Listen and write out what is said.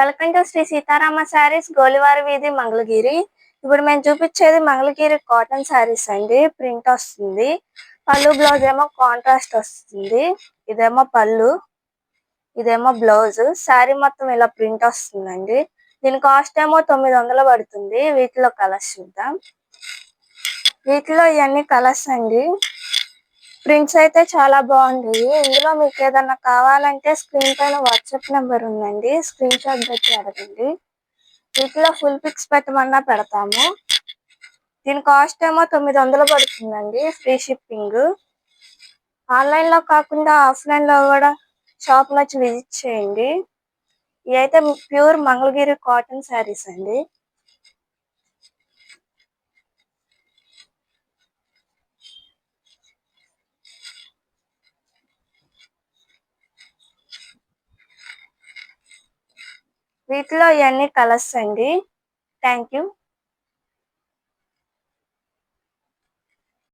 Welcome to Shri Sitarama saris Golivari వీధి మంగళగిరి. ఇప్పుడు మేము చూపించేది మంగళగిరి కాటన్ శారీస్ అండి. ప్రింట్ వస్తుంది. పళ్ళు బ్లౌజ్ ఏమో కాంట్రాస్ట్ వస్తుంది. ఇదేమో పళ్ళు ఇదేమో బ్లౌజ్. శారీ మొత్తం ఇలా ప్రింట్ వస్తుందండి. దీని కాస్ట్ ఏమో తొమ్మిది వందలు పడుతుంది. వీటిలో కలర్స్ చూద్దాం. వీటిలో ఇవన్నీ కలర్స్ అండి. ప్రింట్స్ అయితే చాలా బాగుంటాయి ఇందులో మీకు ఏదన్నా కావాలంటే స్క్రీన్ పైన వాట్సాప్ నెంబర్ ఉందండి. స్క్రీన్ షాట్ పెట్టి అడగండి. వీటిలో ఫుల్ పిక్స్ పెట్టమన్నా పెడతాము. దీని కాస్ట్ ఏమో తొమ్మిది వందలు పడుతుందండి ఫ్రీ షిప్పింగ్. ఆన్లైన్లో కాకుండా ఆఫ్లైన్లో కూడా షాప్లో వచ్చి విజిట్ చేయండి. ఇవైతే ప్యూర్ మంగళగిరి కాటన్ శారీస్ అండి. వీటిలో ఇవన్నీ కలర్స్ అండి థ్యాంక్ యూ